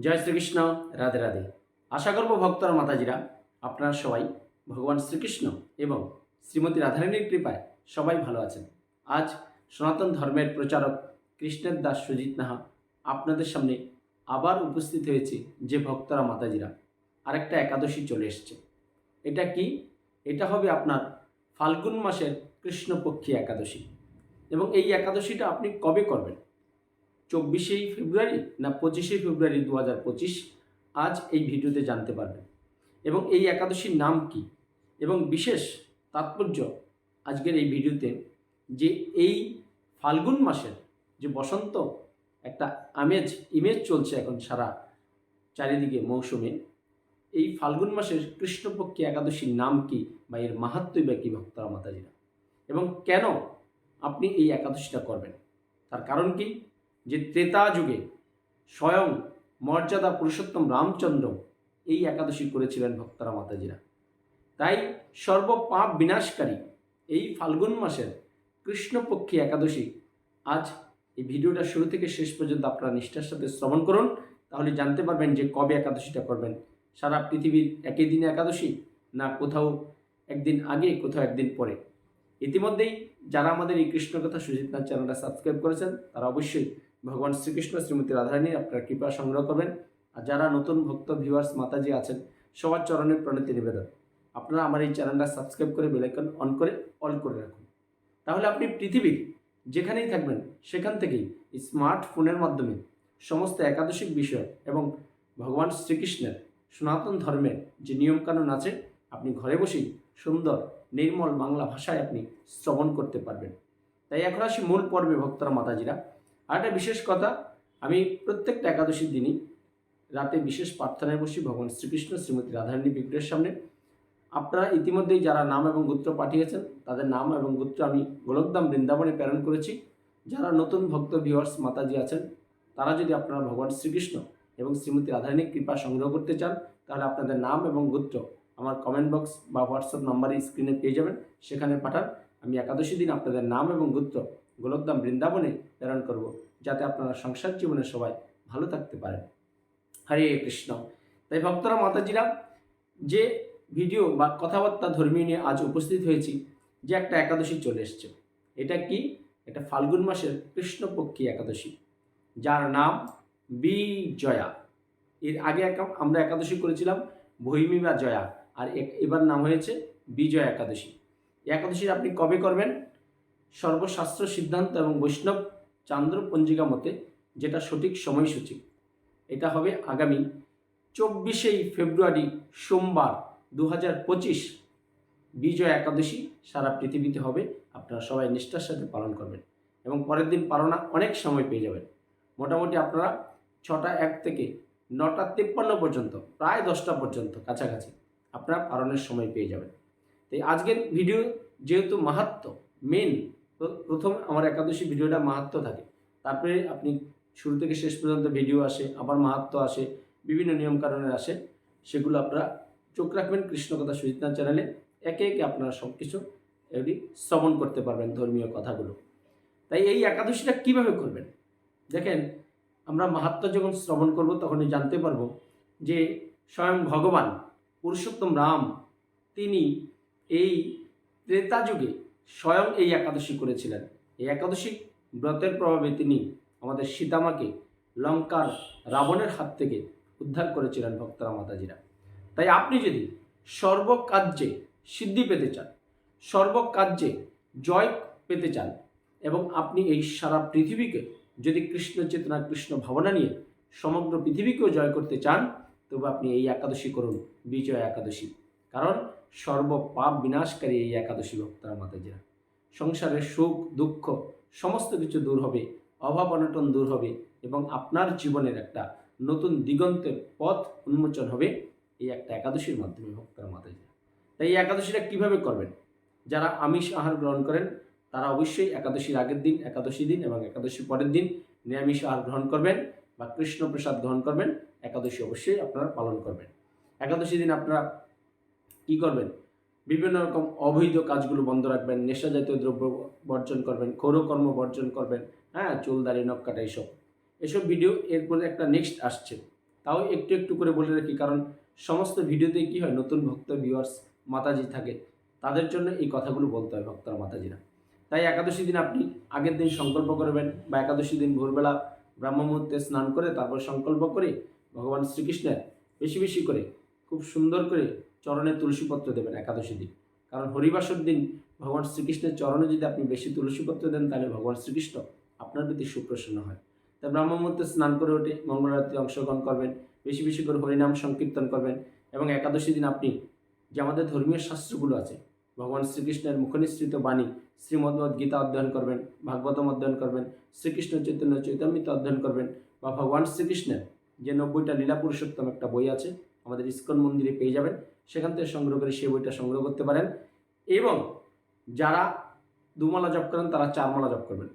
জয় শ্রীকৃষ্ণ, রাধে রাধে। আশা করব ভক্তরা, মাতাজিরা, আপনারা সবাই ভগবান শ্রীকৃষ্ণ এবং শ্রীমতী রাধারানীর কৃপায় সবাই ভালো আছেন। আজ সনাতন ধর্মের প্রচারক কৃষ্ণের দাস সুজিত নাহা আপনাদের সামনে আবার উপস্থিত হয়েছে যে ভক্তরা, মাতাজিরা। আরেকটা একাদশী চলে এসছে। এটা কি? এটা হবে আপনার ফাল্গুন মাসের কৃষ্ণপক্ষী একাদশী। এবং এই একাদশীটা আপনি কবে করবেন? চব্বিশেই ফেব্রুয়ারি না পঁচিশে ফেব্রুয়ারি দু হাজার পঁচিশ আজ এই ভিডিওতে জানতে পারবেন। এবং এই একাদশীর নাম কি? এবং বিশেষ তাৎপর্য আজকের এই ভিডিওতে যে এই ফাল্গুন মাসের যে বসন্ত, একটা আমেজ ইমেজ চলছে এখন সারা চারিদিকে মৌসুমে, এই ফাল্গুন মাসের কৃষ্ণপক্ষী একাদশীর নাম কি বা এর মাহাত্মই বা কী ভক্তরা, মাতাজিরা? এবং কেন আপনি এই একাদশীটা করবেন? তার কারণ কি? যে ত্রেতা যুগে স্বয়ং মর্যাদা পুরুষোত্তম রামচন্দ্র এই একাদশী করেছিলেন ভক্তরা মাতাজিরা। তাই সর্বপাপ বিনাশকারী এই ফাল্গুন মাসের কৃষ্ণপক্ষী একাদশী আজ এই ভিডিওটা শুরু থেকে শেষ পর্যন্ত আপনারা নিষ্ঠার সাথে শ্রবণ করুন, তাহলে জানতে পারবেন যে কবে একাদশীটা করবেন। সারা পৃথিবীর একই দিনে একাদশী না কোথাও একদিন আগে, কোথাও একদিন পরে। ইতিমধ্যেই যারা আমাদের এই কৃষ্ণকথা সুজিতনাথ চ্যানেলটা সাবস্ক্রাইব করেছেন, তারা অবশ্যই ভগবান শ্রীকৃষ্ণ, শ্রীমতী রাধারানীর আপনার কৃপা সংগ্রহ করবেন। আর যারা নতুন ভক্ত ভিউয়ার্স মাতাজি আছেন, সবার চরণের প্রণতি নিবেদন। আপনারা আমার এই চ্যানেলটা সাবস্ক্রাইব করে বেলাইকন অন করে অল করে রাখুন। তাহলে আপনি পৃথিবীর যেখানেই থাকবেন, সেখান থেকেই স্মার্টফোনের মাধ্যমে সমস্ত একাদশিক বিষয় এবং ভগবান শ্রীকৃষ্ণের সনাতন ধর্মের যে নিয়মকানুন আছে, আপনি ঘরে বসেই সুন্দর, নির্মল বাংলা ভাষায় আপনি শ্রবণ করতে পারবেন। তাই এখন আসি মূল পর্বে ভক্তরা, মাতাজিরা। আর একটা বিশেষ কথা, আমি প্রত্যেকটা একাদশীর দিনই রাতে বিশেষ প্রার্থনায় বসি ভগবান শ্রীকৃষ্ণ, শ্রীমতী রাধারানী বিগ্রহের সামনে। আপনারা ইতিমধ্যেই যারা নাম এবং গোত্র পাঠিয়েছেন, তাদের নাম এবং গোত্র আমি গোলকদাম বৃন্দাবনে প্রেরণ করেছি। যারা নতুন ভক্ত ভিওয়ার্স মাতাজি আছেন, তারা যদি আপনারা ভগবান শ্রীকৃষ্ণ এবং শ্রীমতী রাধারানীর কৃপা সংগ্রহ করতে চান, তাহলে আপনাদের নাম এবং গোত্র আমার কমেন্ট বক্স বা হোয়াটসঅ্যাপ নাম্বারে স্ক্রিনে পেয়ে যাবেন। সেখানে পাঠান, আমি একাদশী দিন আপনাদের নাম এবং গোত্র গোলকদাম বৃন্দাবনে প্রেরণ করব, যাতে আপনারা সংসার জীবনে সবাই ভালো থাকতে পারেন। হরে কৃষ্ণ। তাই ভক্তরা, মাতাজিরা, যে ভিডিও বা কথাবার্তা ধর্মীয় নিয়ে আজ উপস্থিত হয়েছি, যে একটা একাদশী চলে এসছে, এটা কি? এটা ফাল্গুন মাসের কৃষ্ণপক্ষী একাদশী, যার নাম বিজয়া। এর আগে আমরা একাদশী করেছিলাম, ভৈমী বা জয়া, আর এবার নাম হয়েছে বিজয় একাদশী। একাদশী আপনি কবে করবেন? সর্বশাস্ত্র সিদ্ধান্ত এবং বৈষ্ণব চান্দ্র পঞ্জিকা মতে যেটা সঠিক সময়সূচি। এটা হবে আগামী চব্বিশেই ফেব্রুয়ারি সোমবার দু হাজার পঁচিশ। বিজয় একাদশী সারা পৃথিবীতে হবে। আপনারা সবাই নিষ্ঠার সাথে পালন করবেন এবং পরের দিন পালনা অনেক সময় পেয়ে যাবেন। মোটামুটি আপনারা ছটা এক থেকে নটা তিপ্পান্ন পর্যন্ত, প্রায় দশটা পর্যন্ত কাছাকাছি আপনারা পালনের সময় পেয়ে যাবেন। তাই আজকের ভিডিও যেহেতু মাহাত্ম মেন প্রথম আমার একাদশী ভিডিওটা মাহাত্ম থাকে। তারপরে আপনি শুরু থেকে শেষ পর্যন্ত ভিডিও আসে, আবার মাহাত্ম আসে, বিভিন্ন নিয়মকানুনের আসে, সেগুলো আপনারা চোখ রাখবেন কৃষ্ণকথা সুজিতনাথ চ্যানেলে। একে একে আপনারা সব কিছু এগুলি শ্রবণ করতে পারবেন ধর্মীয় কথাগুলো। তাই এই একাদশীটা কীভাবে করবেন? দেখেন, আমরা মাহাত্ম যখন শ্রবণ করব তখনই জানতে পারব যে স্বয়ং ভগবান পুরুষোত্তম রাম, তিনি এই ত্রেতা যুগে স্বয়ং এই একাদশী করেছিলেন। এই একাদশী ব্রতের প্রভাবে তিনি আমাদের সীতামাকে লঙ্কার রাবণের হাত থেকে উদ্ধার করেছিলেন ভক্তরা, মাতাজিরা। তাই আপনি যদি সর্বকার্যে সিদ্ধি পেতে চান, সর্বকার্যে জয় পেতে চান এবং আপনি এই সারা পৃথিবীকে যদি কৃষ্ণ চেতনা, কৃষ্ণ ভাবনা নিয়ে সমগ্র পৃথিবীকেও জয় করতে চান, তবে আপনি এই একাদশী করুন, বিজয় একাদশী। কারণ সর্বপাপ বিনাশকারী এই একাদশী ভক্তরা মাতাজিরা সংসারের সুখ, দুঃখ, সমস্ত কিছু দূর হবে, অভাব অনটন দূর হবে এবং আপনার জীবনের একটা নতুন দিগন্তের পথ উন্মোচন হবে এই একটা একাদশীর মাধ্যমে ভক্তরা মাতাজিরা তাই এই একাদশীটা কীভাবে করবেন? যারা আমিষ আহার গ্রহণ করেন, তারা অবশ্যই একাদশীর আগের দিন, একাদশী দিন এবং একাদশী পরের দিন নিরামিষ আহার গ্রহণ করবেন বা কৃষ্ণ প্রসাদ গ্রহণ করবেন। একাদশী অবশ্যই আপনারা পালন করবেন। একাদশী দিন আপনারা কি করবেন? বিভিন্ন রকম অবৈধ কাজগুলো বন্ধ রাখবেন নেশা জাতীয় দ্রব্য বর্জন করবেন কর্ম বর্জন করবেন হ্যাঁ চুল, দাড়ি, নখ কাটা, এইসব। এসব ভিডিও এরপরে একটা নেক্সট আসছে। তাও একটু একটু করে বলে রাখি, কারণ সমস্ত ভিডিওতে কি হয়, নতুন ভক্ত ভিউয়ার্স মাতাজি থাকে। তাদের জন্য এই কথাগুলো বলতে হয় ভক্তরা, মাতাজিরা। তাই একাদশী দিন আপনি আগের দিন সংকল্প করবেন বা একাদশী দিন ভোরবেলা ব্রাহ্ম মুহূর্তে স্নান করে তারপর সংকল্প করে ভগবান শ্রীকৃষ্ণের বেশি বেশি করে, খুব সুন্দর করে চরণে তুলসীপত্র দেবেন একাদশী দিন। কারণ হরিবাসর দিন ভগবান শ্রীকৃষ্ণের চরণে যদি আপনি বেশি তুলসীপত্র দেন, তাহলে ভগবান শ্রীকৃষ্ণ আপনার প্রতি সুপ্রসন্ন হয়। তাই ব্রাহ্ম মুহূর্তে স্নান করে উঠে মঙ্গলরাত্রি অংশগ্রহণ করবেন, বেশি বেশি করে হরিনাম সংকীর্তন করবেন এবং একাদশী দিন আপনি যে আমাদের ধর্মীয় শাস্ত্রগুলো আছে, ভগবান শ্রীকৃষ্ণের মুখনিসৃত বাণী শ্রীমদ্ভগবদ গীতা অধ্যয়ন করবেন, ভাগবতম অধ্যয়ন করবেন, শ্রীকৃষ্ণ চৈতন্য চৈতন্যিত অধ্যয়ন করবেন বা ভগবান শ্রীকৃষ্ণের যে নব্বইটা লীলা পুরুষোত্তম একটা বই আছে, আমাদের ইস্কন মন্দিরে পেয়ে যাবেন। সেখান থেকে সংগ্রহ করে সেই বইটা সংগ্রহ করতে পারেন। এবং যারা দুমালা জপ করেন, তারা চারমালা জপ করবেন।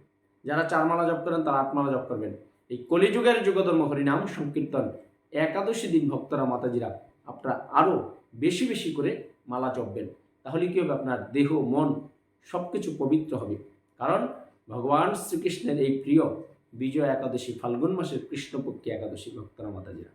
যারা চারমালা জপ করেন, তারা আটমালা জপ করবেন। এই কলিযুগের যুগধর্ম হরিনাম সংকীর্তন একাদশী দিন ভক্তরা, মাতাজিরা আপনারা আরও বেশি বেশি করে মালা জপবেন। তাহলে কী হবে? আপনার দেহ, মন সব কিছু পবিত্র হবে। কারণ ভগবান শ্রীকৃষ্ণের এই প্রিয় বিজয় একাদশী, ফাল্গুন মাসের কৃষ্ণপক্ষী একাদশী ভক্তরা, মাতাজিরা।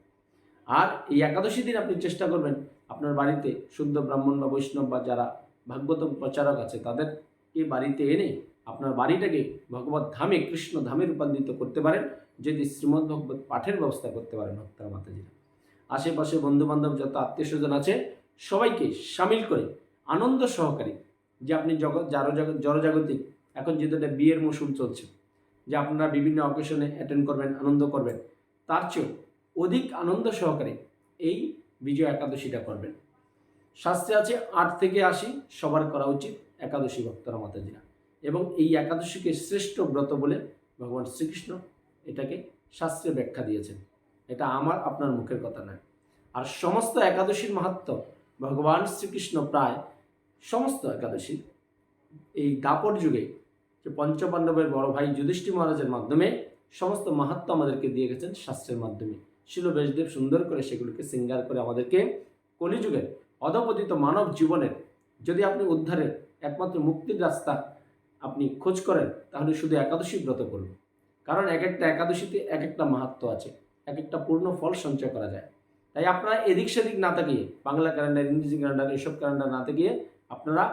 আর এই একাদশী দিন আপনি চেষ্টা করবেন আপনার বাড়িতে শুদ্ধ ব্রাহ্মণ বা বৈষ্ণব বা যারা ভাগবতম প্রচারক আছে তাদেরকে বাড়িতে এনে আপনার বাড়িটাকে ভগবত ধামে, কৃষ্ণ ধামে রূপান্তরিত করতে পারেন, যদি শ্রীমদ্ ভগবত পাঠের ব্যবস্থা করতে পারেন ভক্তরা, মাতাজিরা। আশেপাশে বন্ধুবান্ধব যত আত্মীয় স্বজন আছে, সবাইকে সামিল করে আনন্দ সহকারে যে আপনি জগৎ, যারো জগৎ, জড়জাগতিক, এখন যেহেতু একটা বিয়ের মৌসুম চলছে, যে আপনারা বিভিন্ন অকেশনে অ্যাটেন্ড করবেন, আনন্দ করবেন, তার চেয়েও অধিক আনন্দ সহকারে এই বিজয় একাদশীটা করবেন। শাস্ত্রে আছে আট থেকে আশি, সবার করা উচিত একাদশী ভক্তরা মাতাজিরা। এবং এই একাদশীকে শ্রেষ্ঠ ব্রত বলে ভগবান শ্রীকৃষ্ণ এটাকে শাস্ত্রে ব্যাখ্যা দিয়েছেন। এটা আমার, আপনার মুখের কথা নয়। আর সমস্ত একাদশীর মাহাত্ম ভগবান শ্রীকৃষ্ণ প্রায় সমস্ত একাদশী এই দাপর যুগে যে পঞ্চপাণ্ডবের বড় ভাই যুধিষ্ঠির মহারাজের মাধ্যমে সমস্ত মাহাত্ম আমাদেরকে দিয়ে গেছেন শাস্ত্রের মাধ্যমে। শিল বেশদেব সুন্দর করে সেগুলোকে সিঙ্গার করে আমাদেরকে কলিযুগের অধপতিত মানব জীবনের যদি আপনি উদ্ধারের একমাত্র মুক্তির রাস্তা আপনি খোঁজ করেন, তাহলে শুধু একাদশী ব্রত করুন। কারণ এক একটা একাদশীতে এক একটা মাহাত্ম আছে, এক একটা পূর্ণ ফল সঞ্চয় করা যায়। তাই আপনারা এদিক সেদিক না তাকিয়ে, বাংলা ক্যালেন্ডার, ইংরেজি ক্যালেন্ডার, এসব ক্যালেন্ডার না তাকিয়ে আপনারা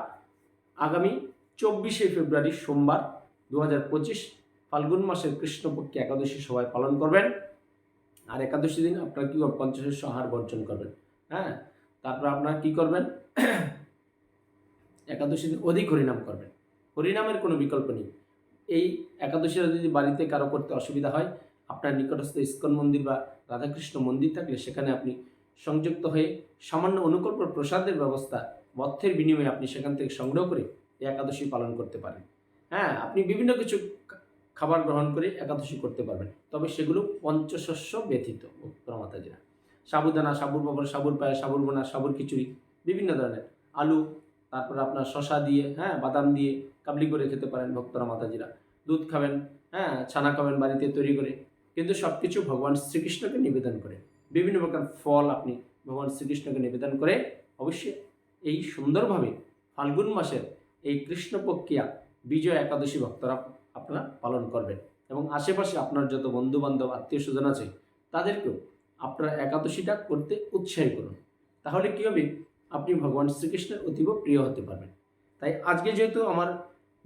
আগামী চব্বিশে ফেব্রুয়ারি সোমবার দু হাজার পঁচিশ ফাল্গুন মাসের কৃষ্ণপক্ষে একাদশী সবাই পালন করবেন। আর একাদশী দিন আপনারা কী করবেন পঞ্চাশের আহার বর্জন করবেন? হ্যাঁ? তারপর আপনারা কী করবেন? একাদশী দিন অধিক হরিনাম করবেন। হরিনামের কোনো বিকল্প নেই। এই একাদশীরা যদি বাড়িতে কারও করতে অসুবিধা হয়, আপনার নিকটস্থ ইস্কন মন্দির বা রাধাকৃষ্ণ মন্দির থাকলে সেখানে আপনি সংযুক্ত হয়ে সামান্য অনুকল্প প্রসাদের ব্যবস্থা অর্থের বিনিময়ে আপনি সেখান থেকে সংগ্রহ করে একাদশী পালন করতে পারেন। হ্যাঁ আপনি বিভিন্ন কিছু খাবার গ্রহণ করে একাদশী করতে পারবেন। তবে সেগুলো পঞ্চশস্য ব্যথিত মাতাজিরা। সাবুদানা, সাবুর বাবর সাবুর পায়ে সাবুর বোনা সাবুর খিচুড়ি, বিভিন্ন ধরনের আলু, তারপর আপনার শশা দিয়ে হ্যাঁ বাদাম দিয়ে কাবলি করে খেতে পারেন ভক্তরা মাতাজিরা। দুধ খাবেন হ্যাঁ ছানা খাবেন বাড়িতে তৈরি করে। কিন্তু সব কিছু ভগবান শ্রীকৃষ্ণকে নিবেদন করে। বিভিন্ন প্রকার ফল আপনি ভগবান শ্রীকৃষ্ণকে নিবেদন করে অবশ্যই এই সুন্দরভাবে ফাল্গুন মাসের এই কৃষ্ণপক্ষিয়া বিজয় একাদশী ভক্তরা আপনারা পালন করবেন। এবং আশেপাশে আপনার যত বন্ধু বান্ধব আত্মীয় স্বজন আছে, তাদেরকেও আপনারা একাদশীটা করতে উৎসাহী করুন। তাহলে কী হবে? আপনি ভগবান শ্রীকৃষ্ণের অতীব প্রিয় হতে পারবেন। তাই আজকে যেহেতু আমার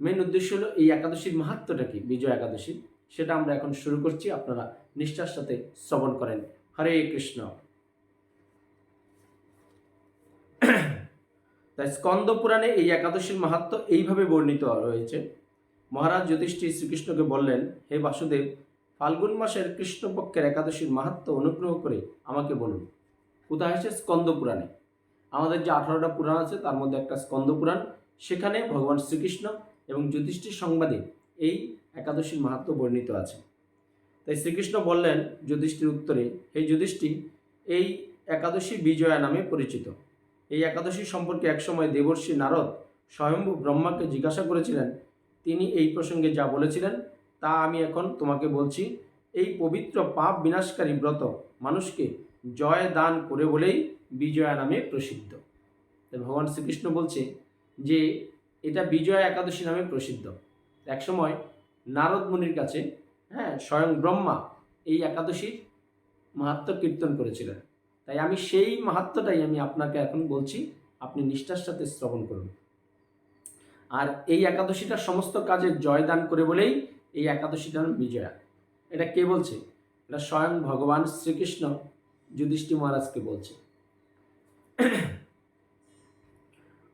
মেন উদ্দেশ্য হলো এই একাদশীর মাহাত্মটা কি? বিজয় একাদশী। সেটা আমরা এখন শুরু করছি। আপনারা নিষ্ঠার সাথে শ্রবণ করেন। হরে কৃষ্ণ। তাই স্কন্দ পুরাণে এই একাদশীর মাহাত্ম এইভাবে বর্ণিত রয়েছে। মহারাজ যুধিষ্ঠির শ্রীকৃষ্ণকে বললেন, হে বাসুদেব, ফাল্গুন মাসের কৃষ্ণপক্ষের একাদশীর মাহাত্ম অনুগ্রহ করে আমাকে বলুন। কোথায় আছে স্কন্দ পুরাণে? আমাদের যে আঠারোটা পুরাণ আছে, তার মধ্যে একটা স্কন্দ পুরাণ। সেখানে ভগবান শ্রীকৃষ্ণ এবং যুধিষ্ঠির সংবাদে এই একাদশীর মাহাত্ম বর্ণিত আছে। তাই শ্রীকৃষ্ণ বললেন যুধিষ্ঠির উত্তরে, হে যুধিষ্ঠির, এই একাদশী বিজয়া নামে পরিচিত। এই একাদশী সম্পর্কে একসময় দেবর্ষী নারদ স্বয়ম্ভু ব্রহ্মাকে জিজ্ঞাসা করেছিলেন তিনি এই প্রসঙ্গে যা বলেছিলেন, তা আমি এখন তোমাকে বলছি। এই পবিত্র পাপ বিনাশকারী ব্রত মানুষকে জয় দান করে বলেই বিজয়া নামে প্রসিদ্ধ। ভগবান শ্রীকৃষ্ণ বলছে যে, এটা বিজয়া একাদশী নামে প্রসিদ্ধ। একসময় নারদ মুনির কাছে হ্যাঁ স্বয়ং ব্রহ্মা এই একাদশীর মাহাত্ম কীর্তন করেছিলেন। তাই আমি সেই মাহাত্মটাই আমি আপনাকে এখন বলছি, আপনি নিষ্ঠার সাথে শ্রবণ করুন। আর এই একাদশীটা সমস্ত কাজে জয়দান করে বলেই এই একাদশীটার বিজয়া। এটা কে বলছে? এটা স্বয়ং ভগবান শ্রীকৃষ্ণ যুধিষ্ঠি মহারাজকে বলছে।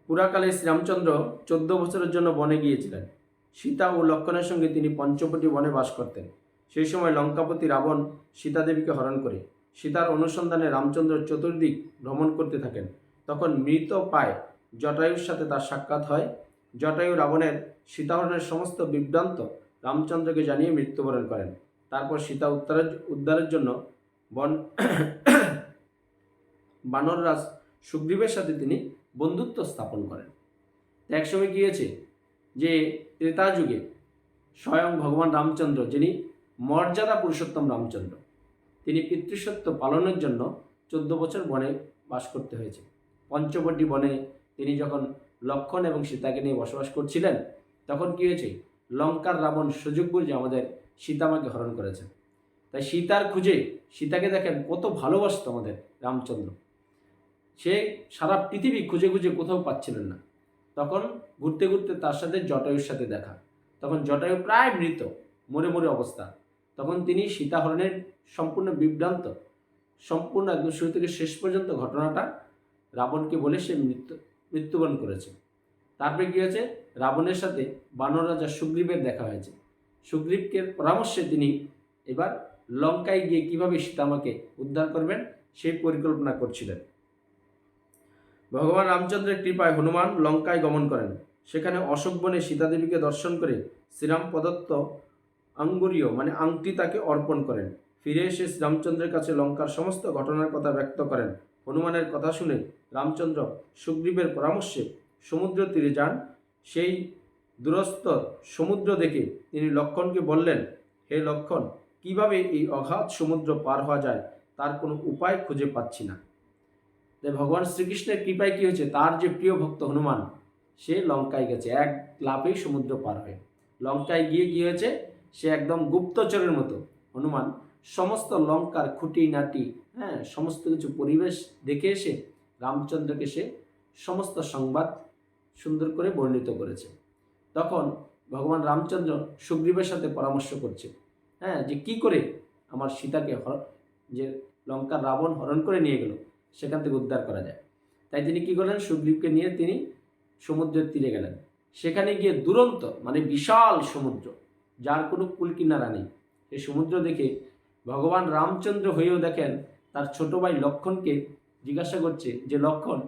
পুরাকালে শ্রীরামচন্দ্র চোদ্দ বছরের জন্য বনে গিয়েছিলেন। সীতা ও লক্ষণের সঙ্গে তিনি পঞ্চবটি বনে বাস করতেন। সেই সময় লঙ্কাপতি রাবণ সীতাদেবীকে হরণ করে। সীতার অনুসন্ধানে রামচন্দ্র চতুর্দিক ভ্রমণ করতে থাকেন। তখন মৃত পায় জটায়ুর সাথে তার সাক্ষাৎ হয়। জটায়ু রাবণের সীতাহরণের সমস্ত বিভ্রান্ত রামচন্দ্রকে জানিয়ে মৃত্যুবরণ করেন। তারপর সীতা উদ্ধারের উদ্ধারের জন্য বন, বানররাজ সুগ্রীবের সাথে তিনি বন্ধুত্ব স্থাপন করেন। তো একসময় কী হয়েছে যে ত্রেতা যুগে স্বয়ং ভগবান রামচন্দ্র, যিনি মর্যাদা পুরুষোত্তম রামচন্দ্র, তিনি পিতৃসত্ব পালনের জন্য চোদ্দ বছর বনে বাস করতে হয়েছে। পঞ্চবটি বনে তিনি যখন লক্ষণ এবং সীতাকে নিয়ে বসবাস করছিলেন, তখন কী হয়েছে? লঙ্কার রাবণ সুযোগ বুঝে আমাদের সীতামাকে হরণ করেছে তাই সীতার খুঁজে সীতাকে দেখেন কত ভালোবাসত আমাদের রামচন্দ্র। সে সারা পৃথিবী খুঁজে খুঁজে কোথাও পাচ্ছিলেন না। তখন ঘুরতে ঘুরতে তার সাথে জটায়ুর সাথে দেখা। তখন জটায়ু প্রায় মৃত, মরে মরে অবস্থা। তখন তিনি সীতাহরণের সম্পূর্ণ বিভ্রান্ত। সম্পূর্ণ একদম শুরু থেকে শেষ পর্যন্ত ঘটনাটা রাবণকে বলে সে মৃত্যু মৃত্যুবরণ করেছে। তারপরে কী হয়েছে? রাবণের সাথে বানর রাজা সুগ্রীবের দেখা হয়েছে। সুগ্রীবকে পরামর্শে তিনি এবার লঙ্কায় গিয়ে কীভাবে সীতামাকে উদ্ধার করবেন, সেই পরিকল্পনা করছিলেন। ভগবান রামচন্দ্রের কৃপায় হনুমান লঙ্কায় গমন করেন। সেখানে অশোক বনে সীতাদেবীকে দর্শন করে শ্রীরাম প্রদত্ত আঙ্গুরীয় মানে আংটি তাকে অর্পণ করেন। ফিরে এসে শ্রীরামচন্দ্রের কাছে লঙ্কার সমস্ত ঘটনার কথা ব্যক্ত করেন। হনুমানের কথা শুনে রামচন্দ্র সুগ্রীবের পরামর্শে সমুদ্র তীরে যান। সেই দূরস্থ সমুদ্র দেখে তিনি লক্ষণকে বললেন, হে লক্ষণ, কীভাবে এই অগাধ সমুদ্র পার হওয়া যায়? তার কোনো উপায় খুঁজে পাচ্ছি না। তাই ভগবান শ্রীকৃষ্ণের কৃপায় কী হয়েছে? তার যে প্রিয় ভক্ত হনুমান, সে লঙ্কায় গেছে। এক লাভেই সমুদ্র পার হয়ে। লঙ্কায় গিয়ে কী হয়েছে? সে একদম গুপ্তচরের মতো। হনুমান সমস্ত লঙ্কার খুঁটি নাটি হ্যাঁ সমস্ত কিছু পরিবেশ দেখে এসে রামচন্দ্রকে সে সমস্ত সংবাদ সুন্দর করে বর্ণিত করেছে। তখন ভগবান রামচন্দ্র সুগ্রীবের সাথে পরামর্শ করছে হ্যাঁ যে কি করে আমার সীতাকে যে লঙ্কার রাবণ হরণ করে নিয়ে গেল, সেখান থেকে উদ্ধার করা যায়। তাই তিনি কি করলেন? সুগ্রীবকে নিয়ে তিনি সমুদ্রের তীরে গেলেন। সেখানে গিয়ে দুরন্ত মানে বিশাল সমুদ্র, যার কোনো কুল কিনারা নেই। এই সমুদ্র দেখে ভগবান রামচন্দ্র হয়েও দেখেন তার ছোট ভাই লক্ষণকে জিজ্ঞাসা করছে যে, লক্ষণ,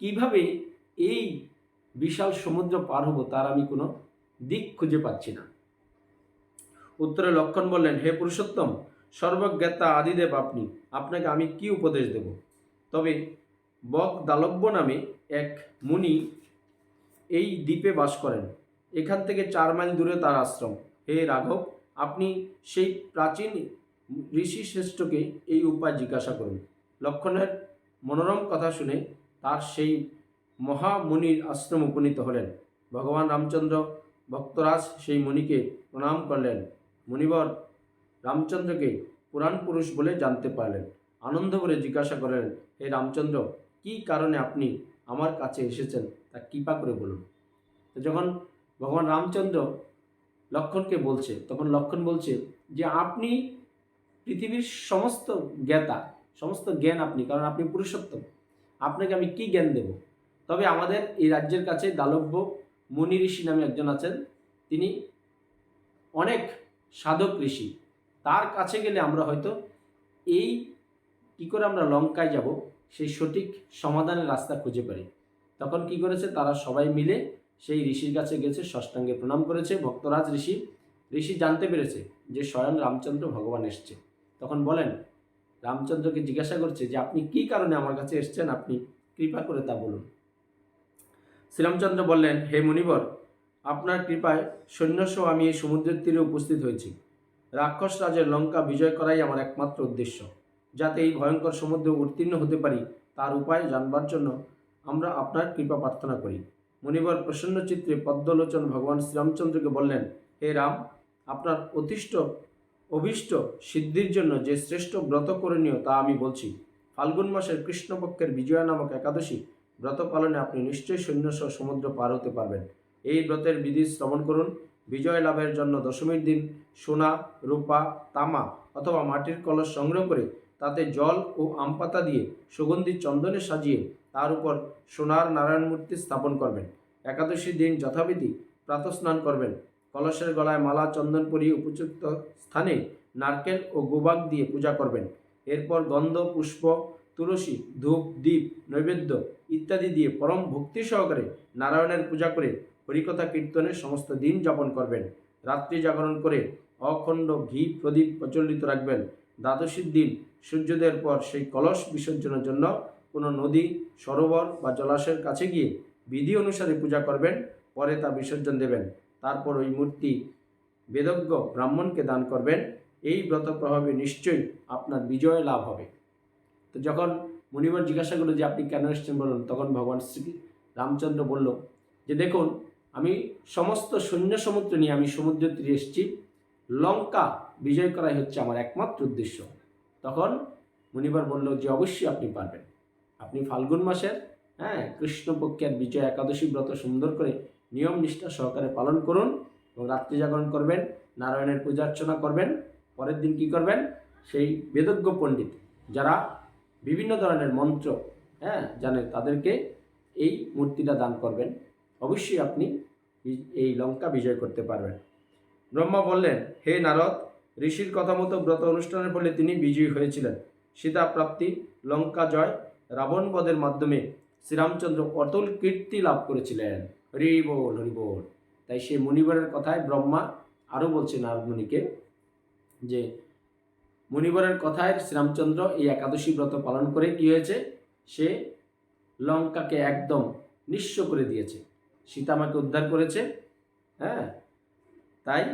কীভাবে এই বিশাল সমুদ্র পার হব? তার আমি কোনো দিক খুঁজে পাচ্ছি না। উত্তরে লক্ষণ বললেন, হে পুরুষোত্তম, সর্বজ্ঞাতা আদিদেব আপনি, আপনাকে আমি কি উপদেশ দেব? তবে বক দালব্য নামে এক মুনি এই দ্বীপে বাস করেন। এখান থেকে চার মাইল দূরে তার আশ্রম। হে রাঘব, আপনি সেই প্রাচীন ঋষি শ্রেষ্ঠকে এই উপায় জিজ্ঞাসা করুন। লক্ষণের মনোরম কথা শুনে তার সেই মহামুনির আশ্রম উপনীত হলেন। ভগবান রামচন্দ্র ভক্তরাজ সেই মুনিকে প্রণাম করলেন। মুনিবর রামচন্দ্রকে পুরাণ পুরুষ বলে জানতে পারলেন। আনন্দ করে জিজ্ঞাসা করলেন, হে রামচন্দ্র, কী কারণে আপনি আমার কাছে এসেছেন? তা কৃপা করে বলুন। তো যখন ভগবান রামচন্দ্র লক্ষণকে বলছে, তখন লক্ষণ বলছে যে, আপনি পৃথিবীর সমস্ত জ্ঞাতা, সমস্ত জ্ঞান আপনি, কারণ আপনি পুরুষোত্তম। আপনাকে আমি কি জ্ঞান দেব? তবে আমাদের এই রাজ্যের কাছে দালব্য মুনি ঋষি নামে একজন আছেন। তিনি অনেক সাধক ঋষি। তার কাছে গেলে আমরা হয়তো এই কী করে আমরা লঙ্কায় যাব, সেই সঠিক সমাধানের রাস্তা খুঁজে পারি তখন কি করেছে? তারা সবাই মিলে সেই ঋষির কাছে গেছে ষষ্ঠাঙ্গে প্রণাম করেছে। ভক্তরাজ ঋষি ঋষি জানতে পেরেছে যে স্বয়ং রামচন্দ্র ভগবান এসছে। তখন বলেন, রামচন্দ্রকে জিজ্ঞাসা করছে যে আপনি কি কারণে আমার কাছে এসছেন? আপনি কৃপা করে তা বলুন। শ্রীরামচন্দ্র বললেন, হে মুনিবর, আপনার কৃপায় সৈন্যসহ আমি এই সমুদ্রের তীরে উপস্থিত হয়েছি। রাক্ষস রাজের লঙ্কা বিজয় করাই আমার একমাত্র উদ্দেশ্য। যাতে এই ভয়ঙ্কর সমুদ্রে উত্তীর্ণ হতে পারি, তার উপায় জানবার জন্য আমরা আপনার কৃপা প্রার্থনা করি। মুনিবর প্রসন্ন চিত্রে পদ্মলোচন ভগবান শ্রীরামচন্দ্রকে বললেন, হে রাম, আপনার অতিষ্ঠ অভীষ্ট সিদ্ধির জন্য যে শ্রেষ্ঠ ব্রত করণীয় তা আমি বলছি। ফাল্গুন মাসের কৃষ্ণপক্ষের বিজয়া নামক একাদশী ব্রত পালনে আপনি নিশ্চয়ই সৈন্যসহ সমুদ্র পার হতে পারবেন। এই ব্রতের বিধি শ্রবণ করুন। বিজয় লাভের জন্য দশমীর দিন সোনা, রূপা, তামা অথবা মাটির কলস সংগ্রহ করে তাতে জল ও আম পাতা দিয়ে সুগন্ধি চন্দনে সাজিয়ে তার উপর সোনার নারায়ণ মূর্তি স্থাপন করবেন। একাদশী দিন যথাবিধি প্রাতঃস্নান করবেন। কলসের গলায় মালা, চন্দন পরিয়ে উপযুক্ত স্থানে নারকেল ও গোবাক দিয়ে পূজা করবেন। এরপর গন্ধ, পুষ্প, তুলসী, ধূপ দ্বীপ নৈবেদ্য ইত্যাদি দিয়ে পরম ভক্তি সহকারে নারায়ণের পূজা করে হরিকথা কীর্তনের সমস্ত দিন যাপন করবেন। রাত্রি জাগরণ করে অখণ্ড ঘি, প্রদীপ প্রচলিত রাখবেন। দ্বাদশীর দিন সূর্যোদয়ের পর সেই কলস বিসর্জনের জন্য কোনো নদী, সরোবর বা জলাশয়ের কাছে গিয়ে বিধি অনুসারে পূজা করবেন, পরে তা বিসর্জন দেবেন। তারপর ওই মূর্তি বেদজ্ঞ ব্রাহ্মণকে দান করবেন, এই ব্রত প্রভাবে নিশ্চয়ই আপনার বিজয় লাভ হবে। তো যখন মুনিবর জিজ্ঞাসা করল যে আপনি কেন এসেছেন বলুন, তখন ভগবান শ্রী রামচন্দ্র বলল যে দেখুন, আমি সমস্ত সৈন্য সমুদ্র নিয়ে আমি সমুদ্র তীরে এসেছি, লঙ্কা বিজয় করাই হচ্ছে আমার একমাত্র উদ্দেশ্য। তখন মুনিবার বলল যে অবশ্যই আপনি পারবেন। আপনি ফাল্গুন মাসের হ্যাঁ কৃষ্ণপক্ষের বিজয় একাদশী ব্রত সুন্দর করে নিয়ম নিষ্ঠা সহকারে পালন করুন এবং রাত্রি জাগরণ করবেন, নারায়ণের পূজা অর্চনা করবেন, পরের দিন কি করবেন? সেই বেদজ্ঞ পণ্ডিত যারা বিভিন্ন ধরনের মন্ত্র হ্যাঁ জানেন তাদেরকে এই মূর্তিটা দান করবেন। অবশ্যই আপনি এই লঙ্কা বিজয় করতে পারবেন। ব্রহ্মা বললেন, হে নারদ, ঋষির কথা মতো ব্রত অনুষ্ঠানের ফলে তিনি বিজয়ী হয়েছিলেন। সীতা প্রাপ্তি, লঙ্কা জয়, রাবণ বধের মাধ্যমে শ্রীরামচন্দ্র অতুল কীর্তি লাভ করেছিলেন। হরি বল হরি বল। তাই সে মুনিবরের কথায় ব্রহ্মা আরও বলছে নারদ মুনিকে যে মুনিবরের কথায় শ্রীরামচন্দ্র এই একাদশী ব্রত পালন করে কি হয়েছে? সে লঙ্কাকে একদম নিঃস্ব করে দিয়েছে। সীতামাকে উদ্ধার করেছে। হ্যাঁ? তাই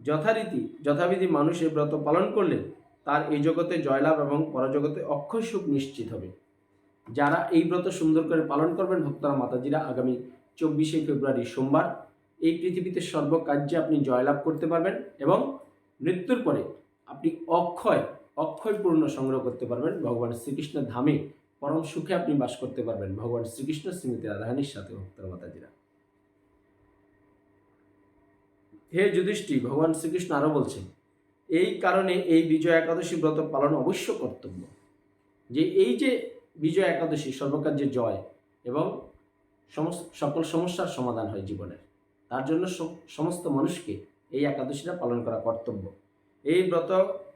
যথারীতি, যথাবিধি মানুষ এই ব্রত পালন করলে তার এই জগতে জয়লাভ এবং পরজগতে অক্ষয় সুখ নিশ্চিত হবে। যারা এই ব্রত সুন্দর করে পালন করবেন, ভক্তরা মাতাজিরা আগামী চব্বিশে ফেব্রুয়ারি সোমবার এই পৃথিবীতে সর্বকার্যে আপনি জয়লাভ করতে পারবেন এবং মৃত্যুর পরে আপনি অক্ষয় অক্ষয় পূর্ণ সংগ্রহ করতে পারবেন। ভগবান শ্রীকৃষ্ণের ধামে পরম সুখে আপনি বাস করতে পারবেন। ভগবান শ্রীকৃষ্ণ, শ্রীমতী রাধারানীর সাথে ভক্তরা মাতাজিরা। হে যুধিষ্ঠি, ভগবান শ্রীকৃষ্ণ আরও বলছেন, এই কারণে এই বিজয় একাদশী ব্রত পালন অবশ্য কর্তব্য। যে এই যে বিজয় একাদশী সর্বকার্যে জয় এবং সকল সমস্যার সমাধান হয় জীবনের তার জন্য সমস্ত মানুষকে এই একাদশীটা পালন করা কর্তব্য। এই ব্রত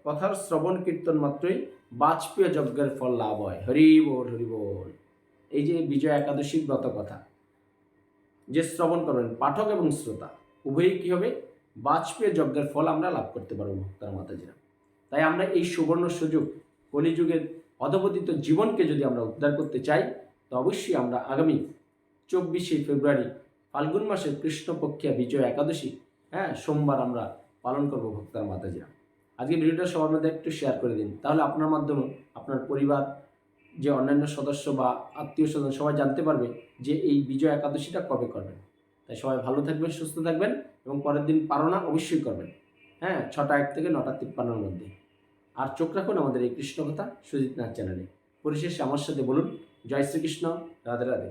কথার শ্রবণ কীর্তন মাত্রই বাজপেয় যজ্ঞের ফল লাভ হয়। হরি বল, হরি এই যে বিজয় একাদশীর ব্রত কথা, যে শ্রবণ করবেন পাঠক এবং শ্রোতা, উভয়ই কী হবে? বাজপেয় যজ্ঞের ফল আমরা লাভ করতে পারব, ভক্তরা, মাতাজিরা। তাই আমরা এই সুবর্ণ সুযোগ, কলিযুগের অধপতিত জীবনকে যদি আমরা উদ্ধার করতে চাই, তো অবশ্যই আমরা আগামী চব্বিশে ফেব্রুয়ারি, ফাল্গুন মাসের কৃষ্ণপক্ষিয়া বিজয় একাদশী। হ্যাঁ সোমবার আমরা পালন করব ভক্তার মাতাজিরা। আজকে ভিডিওটা সবার মধ্যে একটু শেয়ার করে দিন। তাহলে আপনার মাধ্যমে আপনার পরিবার, যে অন্যান্য সদস্য বা আত্মীয় স্বজন সবাই জানতে পারবে যে এই বিজয় একাদশীটা কবে করবেন। তাই সবাই ভালো থাকবেন, সুস্থ থাকবেন এবং পরের দিন পারনা অবশ্যই করবেন। হ্যাঁ ছটা এক থেকে নটা তিপ্পান্নর মধ্যে। আর চোখ রাখুন আমাদের এই কৃষ্ণকথা সুজিত নাথ চ্যানেলে। পরিশেষে আমার সাথে বলুন, জয় শ্রীকৃষ্ণ, রাধে রাধে।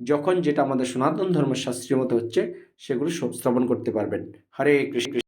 যখন যেটা আমাদের সনাতন ধর্মের শাস্ত্রীয় মতো হচ্ছে সেগুলো শ্রবণ করতে পারবেন। হরে কৃষ্ণ।